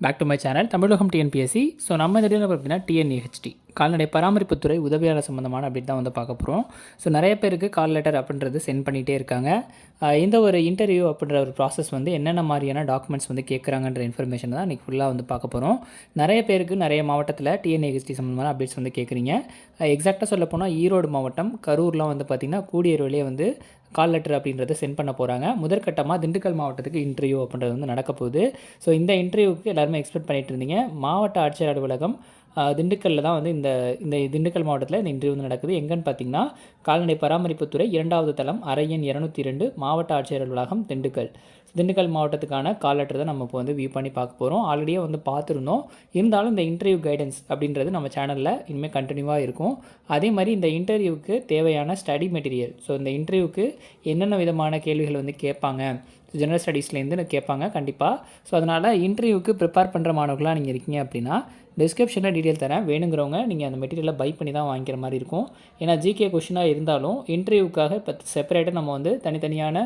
Back to my channel Tamilagam TNPSC so நம்ம இந்த பார்த்தீங்கன்னா டிஎன்இஹெச்டி கால்நடை பராமரிப்புத்துறை உதவியாளர் சம்மந்தமான அப்டேட் தான் வந்து பார்க்க போகிறோம் ஸோ நிறைய பேருக்கு கால் லெட்டர் அப்படின்றது சென்ட் பண்ணிகிட்டே இருக்காங்க. இந்த ஒரு இன்டர்வியூ அப்படின்ற ஒரு ப்ராசஸ் வந்து என்னென்ன மாதிரியான டாக்குமெண்ட்ஸ் வந்து கேட்குறாங்கன்ற இன்ஃபர்மேஷன் தான் இன்றைக்கி ஃபுல்லாக வந்து பார்க்க போகிறோம் நிறைய பேருக்கு நிறைய மாவட்டத்தில் டிஎன்ஏஹெச்டி சம்மந்தமான அப்டேட்ஸ் வந்து கேட்குறீங்க எக்ஸாக்டாக சொல்ல போனால் ஈரோடு மாவட்டம் கரூர்லாம் வந்து பார்த்திங்கன்னா கூடியவர்களே வந்து கால் லெட்டர் அப்படின்றத சென்ட் பண்ண போகிறாங்க முதற்கட்டமாக திண்டுக்கல் மாவட்டத்துக்கு இன்டர்வியூ அப்படின்றது வந்து நடக்க போகுது. ஸோ இந்த இன்டர்வியூக்கு எல்லாருமே எக்ஸ்பெக்ட் பண்ணிட்டு இருந்தீங்க. மாவட்ட ஆட்சியர் அலுவலகம் திண்டுக்கல்லில் திண்டுக்கல்ல தான் வந்து இந்த இந்த திண்டுக்கல் மாவட்டத்தில் இந்த இன்டர்வியூ வந்து நடக்குது. எங்கன்னு பார்த்தீங்கன்னா கால்நடை பராமரிப்புத்துறை இரண்டாவது தளம் அரையன் இரநூத்தி ரெண்டு மாவட்ட ஆட்சியர் அலுவலகம் திண்டுக்கல். திண்டுக்கல் மாவட்டத்துக்கான கால் லெட்டர் தான் நம்ம இப்போ வந்து வியூ பண்ணி பார்க்க போகிறோம் ஆல்ரெடியே வந்து பார்த்துருந்தோம். இருந்தாலும் இந்த இன்டர்வியூ கைடன்ஸ் அப்படின்றது நம்ம சேனலில் இனிமேல் கண்டினியூவாக இருக்கும். அதே மாதிரி இந்த இன்டர்வியூக்கு தேவையான ஸ்டடி மெட்டீரியல் ஸோ இந்த இன்டர்வியூக்கு என்னென்ன விதமான கேள்விகள் வந்து கேட்பாங்க? ஜெனரல் ஸ்டடீஸ்லேருந்து கேட்பாங்க கண்டிப்பாக ஸோ அதனால் இன்டர்வியூக்கு ப்ரிப்பேர் பண்ணுற மாணவர்களாக நீங்கள் இருக்கீங்க அப்படின்னா டிஸ்கிரிப்ஷனில் டீட்டெயில் தரேன். வேணுங்கிறவங்க நீங்கள் அந்த மெட்டீரியலை பை பண்ணி தான் வாங்கிக்கிற மாதிரி இருக்கும். ஏன்னா ஜிகே கொஷினாக இருந்தாலும் இன்டர்வியூக்காக இப்போ செப்பரேட்டாக நம்ம வந்து தனித்தனியான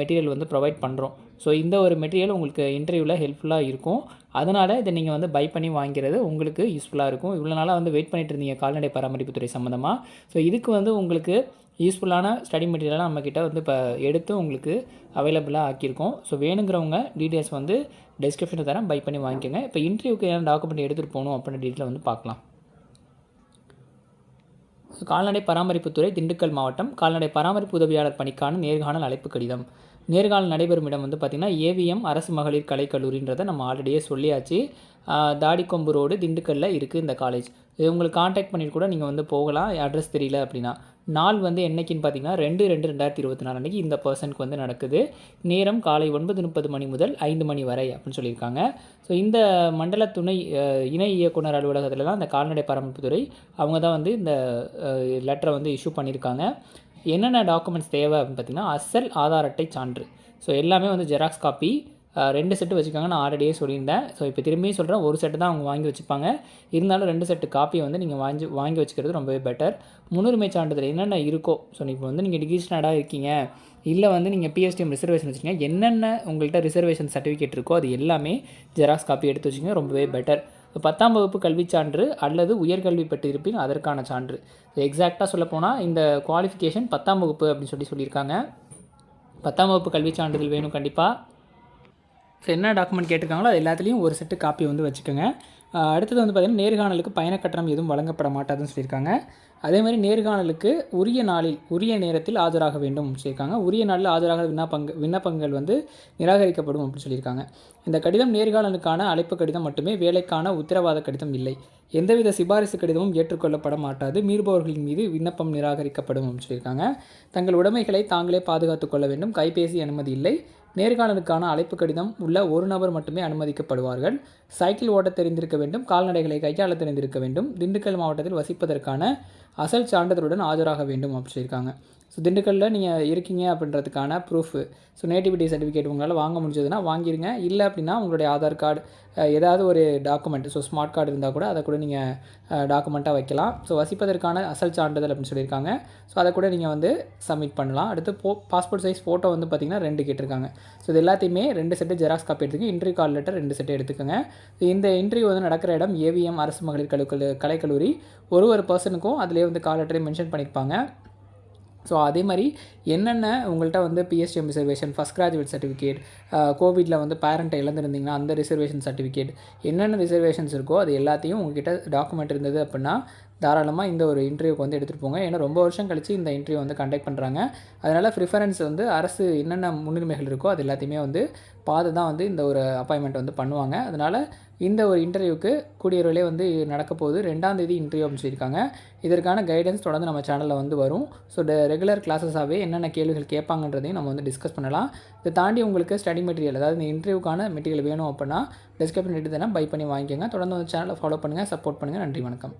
மெட்டீரியல் வந்து ப்ரொவைட் பண்ணுறோம் ஸோ இந்த ஒரு மெட்டீரியல் உங்களுக்கு இன்டர்வியூவில் ஹெல்ப்ஃபுல்லாக இருக்கும். அதனால் இதை நீங்கள் வந்து பை பண்ணி வாங்கிறது உங்களுக்கு யூஸ்ஃபுல்லாக இருக்கும். இவ்வளோ நாளாக வந்து வெயிட் பண்ணிட்டு இருந்தீங்க கால்நடை பராமரிப்புத்துறை சம்மந்தமாக ஸோ இதுக்கு வந்து உங்களுக்கு யூஸ்ஃபுல்லான ஸ்டடி மெட்டீரியலாக நம்மக்கிட்ட வந்து இப்போ எடுத்து உங்களுக்கு அவைலபிளாக ஆக்கியிருக்கோம். ஸோ வேணுங்கிறவங்க டீட்டெயில்ஸ் வந்து டிஸ்கிரிப்ஷனில் தரேன். பை பண்ணி வாங்கிக்கோங்க. இப்போ இன்டர்வியூக்கு என்ன டாக்குமெண்ட் எடுத்துகிட்டு போகணும் அப்படின்ற டீட்டெயில் வந்து பார்க்கலாம். கால்நடை பராமரிப்புத்துறை திண்டுக்கல் மாவட்டம். கால்நடை பராமரிப்பு உதவியாளர் பணிக்கான நேர்காணல் அழைப்பு கடிதம். நேர்காணல் நடைபெறும் இடம் வந்து பார்த்திங்கன்னா ஏவிஎம் அரசு மகளிர் கலைக்கல்லூரின்றதை நம்ம ஆல்ரெடியே சொல்லியாச்சு. தாடிக்கொம்பு ரோடு திண்டுக்கல்லில் இருக்குது இந்த காலேஜ் இது உங்களுக்கு காண்டாக்ட் பண்ணிட்டு கூட நீங்கள் வந்து போகலாம். அட்ரஸ் தெரியல அப்படின்னா. நாள் வந்து என்னைக்குன்னு பார்த்தீங்கன்னா ரெண்டு ரெண்டு ரெண்டாயிரத்தி இருபத்தி நாலு அன்றைக்கி இந்த பர்சனுக்கு வந்து நடக்குது. நேரம் காலை ஒன்பது முப்பது மணி முதல் ஐந்து மணி வரை அப்படின்னு சொல்லியிருக்காங்க. ஸோ இந்த மண்டல துணை இணை இயக்குனர் அலுவலகத்தில் தான் இந்த கால்நடை பராமரிப்புத்துறை அவங்க தான் வந்து இந்த லெட்டரை வந்து இஷ்யூ பண்ணியிருக்காங்க. என்னென்ன டாக்குமெண்ட்ஸ் தேவை அப்படின்னு பார்த்தீங்கன்னா அசல் ஆதார் அட்டை சான்று. ஸோ எல்லாமே வந்து ஜெராக்ஸ் காப்பி ரெண்டு செட்டு வச்சுக்காங்க நான் ஆல்ரெடியே சொல்லியிருந்தேன். ஸோ இப்போ திரும்பியும் சொல்கிறேன் ஒரு செட்டு தான் அவங்க வாங்கி வச்சுப்பாங்க. இருந்தாலும் ரெண்டு செட்டு காப்பியை வந்து நீங்கள் வாங்கி வாங்கி வச்சுக்கிறது ரொம்பவே பெட்டர் முன்னுரிமை சான்றிதழ் என்னென்ன இருக்கோ ஸோ இப்போ வந்து நீங்கள் டிகிஷனடாக இருக்கீங்க இல்லை வந்து நீங்கள் பிஎஸ்டிஎம் ரிசர்வேஷன் வச்சுருக்கீங்க என்னென்ன உங்கள்கிட்ட ரிசர்வேஷன் சர்டிஃபிகேட் இருக்கோ அது எல்லாமே ஜெராக்ஸ் காப்பி எடுத்து வச்சுக்கோங்க ரொம்பவே பெட்டர் பத்தாம் வகுப்பு கல்விச் சான்று அல்லது உயர்கல்வி பெற்றிருப்பின் அதற்கான சான்று. எக்ஸாக்டாக சொல்லப்போனால் இந்த குவாலிஃபிகேஷன் பத்தாம் வகுப்பு அப்படின்னு சொல்லி சொல்லியிருக்காங்க. பத்தாம் வகுப்பு கல்விச் சான்றிதழ் வேணும் கண்டிப்பாக ஸோ என்ன டாக்குமெண்ட் கேட்டிருக்காங்களோ அது எல்லாத்துலேயும் ஒரு செட்டு காப்பி வந்து வச்சுக்கோங்க. அடுத்தது வந்து பார்த்திங்கன்னா நேர்காணலுக்கு பயண கட்டணம் எதுவும் வழங்கப்பட மாட்டாதுன்னு சொல்லியிருக்காங்க. அதே மாதிரி நேர்காணலுக்கு உரிய நாளில் உரிய நேரத்தில் ஆஜராக வேண்டும் சொல்லியிருக்காங்க. உரிய நாளில் ஆஜராக விண்ணப்பங்க விண்ணப்பங்கள் வந்து நிராகரிக்கப்படும் அப்படின்னு சொல்லியிருக்காங்க. இந்த கடிதம் நேர்காணலுக்கான அழைப்பு கடிதம் மட்டுமே வேலைக்கான உத்தரவாத கடிதம் இல்லை. எந்தவித சிபாரிசு கடிதமும் ஏற்றுக்கொள்ளப்பட மாட்டாது. மீறுபவர்களின் மீது விண்ணப்பம் நிராகரிக்கப்படும் அப்படின்னு சொல்லியிருக்காங்க. தங்கள் உடைமைகளை தாங்களே பாதுகாத்துக் கொள்ள வேண்டும். கைபேசி அனுமதி இல்லை. நேர்காணலுக்கான அழைப்பு கடிதம் உள்ள ஒரு நபர் மட்டுமே அனுமதிக்கப்படுவார்கள். சைக்கிள் ஓட்ட தெரிந்திருக்க வேண்டும் கால்நடைகளை கையாள தெரிந்திருக்க வேண்டும் திண்டுக்கல் மாவட்டத்தில் வசிப்பதற்கான அசல் சான்றிதழுடன் ஆஜராக வேண்டும் அப்படின்னு சொல்லியிருக்காங்க. ஸோ திண்டுக்கல்லில் நீங்கள் இருக்கீங்க அப்படின்றதுக்கான ப்ரூஃபு ஸோ நேட்டிவிட்டி சர்டிஃபிகேட் உங்களால் வாங்க முடிஞ்சதுன்னா வாங்கிருங்க. இல்லை அப்படின்னா உங்களுடைய ஆதார் கார்டு ஏதாவது ஒரு டாக்குமெண்ட் ஸோ ஸ்மார்ட் கார்டு இருந்தால் கூட அதை கூட நீங்கள் டாக்குமெண்ட்டாக வைக்கலாம். ஸோ வசிப்பதற்கான அசல் சான்றிதழ் அப்படின்னு சொல்லியிருக்காங்க. ஸோ அதை கூட நீங்கள் வந்து சப்மிட் பண்ணலாம். அடுத்து போ பாஸ்போர்ட் சைஸ் ஃபோட்டோ வந்து பார்த்திங்கன்னா ரெண்டு கேட்டிருக்காங்க. ஸோ இது எல்லாத்தையுமே ரெண்டு செட்டு ஜெராக்ஸ் காப்பி எடுத்துக்கங்க. இன்ட்ரி கால் லெட்டர் ரெண்டு செட்டு எடுத்துக்கோங்க. இந்த இன்ட்ரி வந்து நடக்கிற இடம் ஏவிஎம் அரசு மகளிர் கலை கலைக்கல்லூரி ஒரு ஒரு பர்சனுக்கும் அதிலே வந்து கால் லெட்டரையும் மென்ஷன் பண்ணியிருப்பாங்க ஸோ அதே மாதிரி என்னென்ன உங்கள்கிட்ட வந்து PSTM reservation first graduate certificate கோவிட்டில் வந்து பேரண்ட்டை இழந்திருந்தீங்கன்னா அந்த ரிசர்வேஷன் சர்டிஃபிகேட் என்னென்ன ரிசர்வேஷன்ஸ் இருக்கோ அது எல்லாத்தையும் உங்ககிட்ட டாக்குமெண்ட் இருந்தது அப்படின்னா தாராளமாக இந்த ஒரு இன்டர்வியூக்கு வந்து எடுத்துகிட்டு போங்க. ஏன்னா ரொம்ப வருஷம் கழித்து இந்த இன்டர்வியூ வந்து கண்டக்ட் பண்ணுறாங்க அதனால் ப்ரிஃபரன்ஸ் வந்து அரசு என்னென்ன முன்னுரிமைகள் இருக்கோ அது எல்லாத்தையுமே வந்து பார்த்து தான் வந்து இந்த ஒரு அப்பாயின்மெண்ட் வந்து பண்ணுவாங்க. அதனால் இந்த ஒரு இன்டர்வியூக்கு கூடியவர்களே வந்து நடக்க போகுது. ரெண்டாம் தேதி இன்டர்வியூ அப்படின்னு சொல்லியிருக்காங்க. இதற்கான கைடன்ஸ் தொடர்ந்து நம்ம சேனலில் வந்து வரும். ஸோ ரெகுலர் கிளாஸஸாகவே என்னென்ன கேள்விகள் கேட்பாங்கன்றதையும் நம்ம வந்து டிஸ்கஸ் பண்ணலாம். இதை தாண்டி உங்களுக்கு ஸ்டடி மெட்டீரியல் அதாவது இந்த இன்டர்வியூக்கான மெட்டீரியல் வேணும் அப்படின்னா டிஸ்கிரிப்ஷன் தானே பை பண்ணி வாங்கிக்கோங்க. தொடர்ந்து வந்து சேனலை ஃபாலோ பண்ணுங்கள் சப்போர்ட் பண்ணுங்கள் நன்றி வணக்கம்.